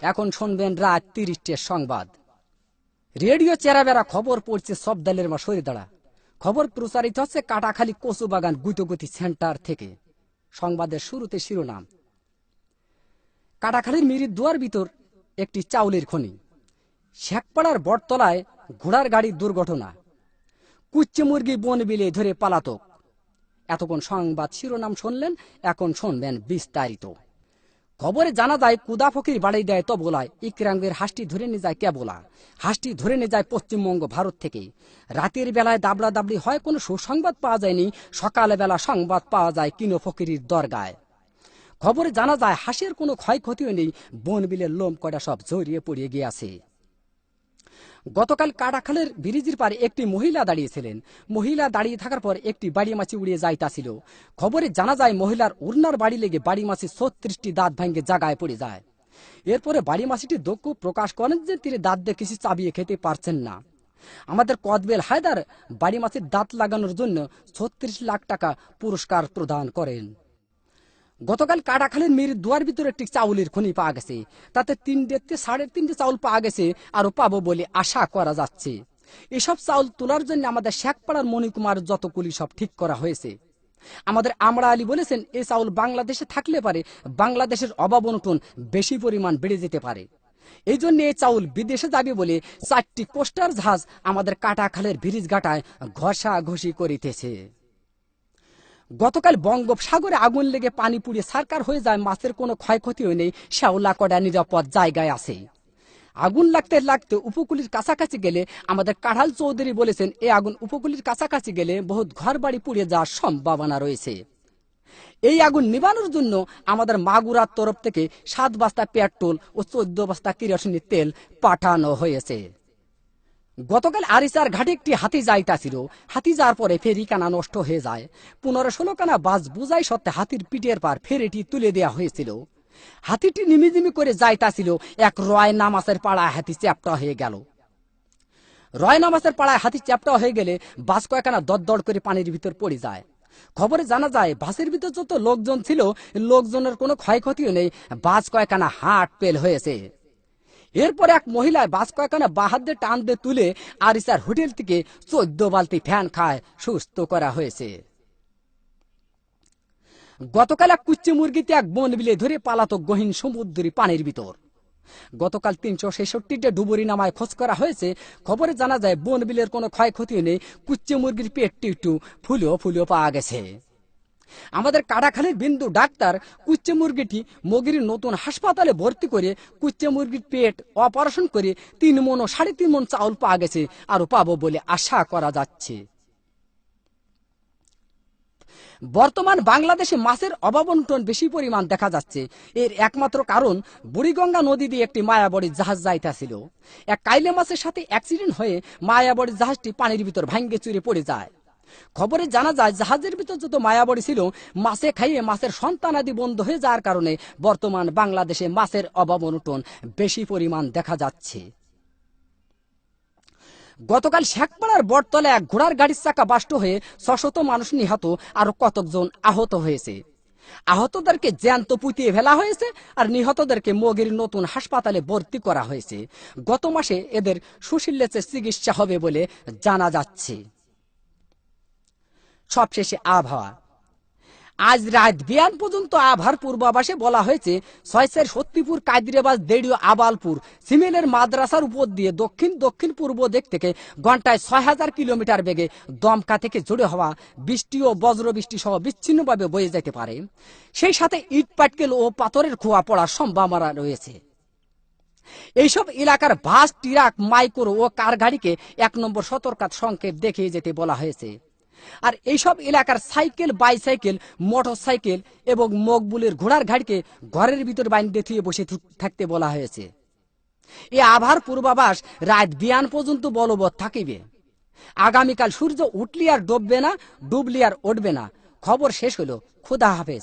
এখন শুনবেন রাত তিরিশটের সংবাদ। রেডিও চেরাবেরা খবর পড়ছে সব দলের মা সরে দাঁড়া খবর প্রচারিত হচ্ছে কাটাখালী কচুবাগান গুতগতি সেন্টার থেকে। সংবাদের শুরুতে শিরোনাম। কাটাখালীর মিরির দুয়ার ভিতর একটি চাউলের খনি। শেখপাড়ার বটতলায় ঘোড়ার গাড়ির দুর্ঘটনা। কুচ্চে মুরগি বন বিলে ধরে পালাতক। এতক্ষণ সংবাদ শিরোনাম শুনলেন, এখন শুনবেন বিস্তারিত। খবরে জানা যায় কুদা ফকির বাড়ি দেয় তবলায়। ইকরাঙ্গের হাঁসটি ধরে নিয়ে যায় কেবলা হাঁসটি ধরে নিয়ে যায় পশ্চিমবঙ্গ, ভারত থেকে। রাতের বেলায় দাবড়া দাবড়ি হয়, কোনো সুসংবাদ পাওয়া যায়নি। সকালবেলা সংবাদ পাওয়া যায় কিনো ফকিরির দরগায়। খবরে জানা যায় হাসির কোনো ক্ষয়ক্ষতিও নেই। বনবিলের লোম কয়টা সব জড়িয়ে পড়িয়ে গিয়েছে গতকাল কাটাখালের ব্রিজের পারে একটি মহিলা দাঁড়িয়েছিলেন। মহিলা দাঁড়িয়ে থাকার পর একটি বাড়ি মাছি উড়িয়ে যাইতাছিল খবরে জানা যায়, মহিলার উড়নার বাড়ি লেগে বাড়ি মাছি ছত্রিশটি দাঁত ভাঙ্গে জাগায় পড়ে যায়। এরপরে বাড়ি মাছিটি দক্ষ প্রকাশ করেন যে তিনি দাঁত দিয়ে কিছু চাবিয়ে খেতে পারছেন না। আমাদের কদবেল হায়দার বাড়ি মাছের দাঁত লাগানোর জন্য ছত্রিশ লাখ টাকা পুরস্কার প্রদান করেন। গতকাল কাটাখালের মেয়ের দুয়ার ভিতরে একটি চাউলের খনি পাওয়া গেছে। তাতে তিনটে সাড়ে তিনটে চাউল পাওয়া গেছে আরও পাবো বলে আশা করা যাচ্ছে। এসব চাউল তোলার জন্য আমাদের শেখপাড়ার মণিকুমার যতগুলি সব ঠিক করা হয়েছে। আমাদের আমরা আলী বলেছেন এই চাউল বাংলাদেশে থাকলে পারে, বাংলাদেশের অভাব অনটন বেশি পরিমাণ বেড়ে যেতে পারে। এই জন্য এই চাউল বিদেশে যাবে বলে চারটি কোস্টার জাহাজ আমাদের কাটাখালের ব্রিজ ঘাটায় ঘষা ঘষি করিতেছে। গতকাল বঙ্গোপসাগরে আগুন লেগে পানি পুড়িয়ে সারকার হয়ে যায়, মাছের কোনো ক্ষয়ক্ষতিও নেই, শ্যাওলা কড়া নিরাপদ জায়গায় আছে। আগুন লাগতে লাগতে উপকূলের কাছাকাছি গেলে আমাদের কাঢ়াল চৌধুরী বলেছেন এই আগুন উপকূলের কাছাকাছি গেলে বহুত ঘর বাড়ি পুড়ে যাওয়ার সম্ভাবনা রয়েছে। এই আগুন নিবানোর জন্য আমাদের মাগুরার তরফ থেকে সাত বস্তা পেট্রোল ও চোদ্দ বস্তা কিরোসিনের তেল পাঠানো হয়েছে। গতকাল আরিসার ঘাটে একটি হাতি যাইতাছিল। হাতি যাওয়ার পরে ফেরিকানা নষ্ট হয়ে যায়। পনেরো ষোলো কানা বাস বুঝাই সত্ত্বে হাতির পিঠের পার ফেরিটি তুলে দেয়া হয়েছিল। হাতিটি নিমিজিমি করে যাইতাছিল। এক রয় নামাসের পাড়ায় হাতি চ্যাপটা হয়ে গেল। রয় নামাসের পাড়ায় হাতি চ্যাপটা হয়ে গেলে বাস কয়েকখানা দরদর করে পানির ভিতর পড়ে যায়। খবরে জানা যায়, বাসের ভিতর যত লোকজন ছিল, লোকজনের কোনো ক্ষয়ক্ষতিও নেই। বাস কয়েকখানা হাট পেল হয়েছে। এরপর এক মহিলায় বাস কয়েকখানা বাহাত দিয়ে টান দিয়ে তুলে আরিসার হোটেল থেকে চোদ্দ বালতি ফ্যান খায়। সুস্থ করা হয়েছে। গতকাল এক কুচ্চি মুরগিতে এক বন বিলে ধরে পালাতক গহীন সমুদ্রী পানির ভিতর। গতকাল তিনশো ছেষট্টিটা ডুবুরি নামায় খোঁজ করা হয়েছে। খবরে জানা যায়, বন বিলের কোনো ক্ষয়ক্ষতি নেই কুচ্চে মুরগির পেটটি একটু ফুলেও ফুলেও পাওয়া গেছে। আমাদের কাটাখালীর বিন্দু ডাক্তার কুচ্চে মুরগিটি মগির নতুন হাসপাতালে ভর্তি করে কুচ্চে মুরগির পেট অপারেশন করে তিন মন ও সাড়ে তিন মন চাউল পাওয়া গেছে আরও পাবো বলে আশা করা যাচ্ছে। বর্তমান বাংলাদেশে মাছের অভাবন্টন বেশি পরিমাণ দেখা যাচ্ছে। এর একমাত্র কারণ বুড়িগঙ্গা নদী দিয়ে একটি মায়াবড়ি জাহাজ যাইতেছিল। এক কাইলে মাছের সাথে অ্যাক্সিডেন্ট হয়ে মায়াবড়ি জাহাজটি পানির ভিতর ভাঙ্গে চুরে পড়ে যায়। খবরে জানা যায়, জাহাজের ভিতর যত মায়াবড়ি ছিল, মাছে খাইয়ে মাছের সন্তানাদি বন্ধ হয়ে যাওয়ার কারণে বর্তমান বাংলাদেশে মাছের অভাব অনটন বেশি পরিমাণ দেখা যাচ্ছে। গতকাল শেখপাড়ার বটতলে এক ঘোড়ার গাড়ির চাকা বাষ্ট হয়ে শশত মানুষ নিহত, আরও কতকজন আহত হয়েছে। আহতদেরকে জ্যান্ত পুঁতিয়ে ফেলা হয়েছে আর নিহতদেরকে মগির নতুন হাসপাতালে ভর্তি করা হয়েছে। গত মাসে এদের সুশীলেচে চিকিৎসা হবে বলে জানা যাচ্ছে। সবশেষে আবহাওয়া। আজ রাত বিয়ান পর্যন্ত আবহার পূর্বাভাসে বলা হয়েছে ছয়সের সত্যিপুর কাদিরাবাজ দেড়িও, আবালপুর, সিমেলের মাদ্রাসার উপর দিয়ে দক্ষিণ দক্ষিণ পূর্ব দিক থেকে ঘন্টায় ছয় হাজার কিলোমিটার বেগে দমকা থেকে জুড়ে হওয়া বৃষ্টি ও বজ্র বৃষ্টি সহ বিচ্ছিন্নভাবে বয়ে যেতে পারে। সেই সাথে ইট, পাটকেল ও পাথরের খোয়া পড়ার সম্ভাবনা রয়েছে। এইসব এলাকার বাস, ট্রাক, মাইক্রো ও কার গাড়িকে এক নম্বর সতর্কাত সংকেত দেখিয়ে যেতে বলা হয়েছে। আর এইসব এলাকার সাইকেল, বাইসাইকেল মোটর সাইকেল এবং মকবুলের ঘোড়ার ঘাড়কে ঘরের ভিতর বাইন্দে থুয়ে বসে থাকতে বলা হয়েছে। এ আভার পূর্বাভাস রাত বিয়ান পর্যন্ত বলবৎ থাকিবে। আগামীকাল সূর্য উঠলি আর ডুববে না, ডুবলি আর উঠবে না। খবর শেষ হলো। খুদা হাফেজ।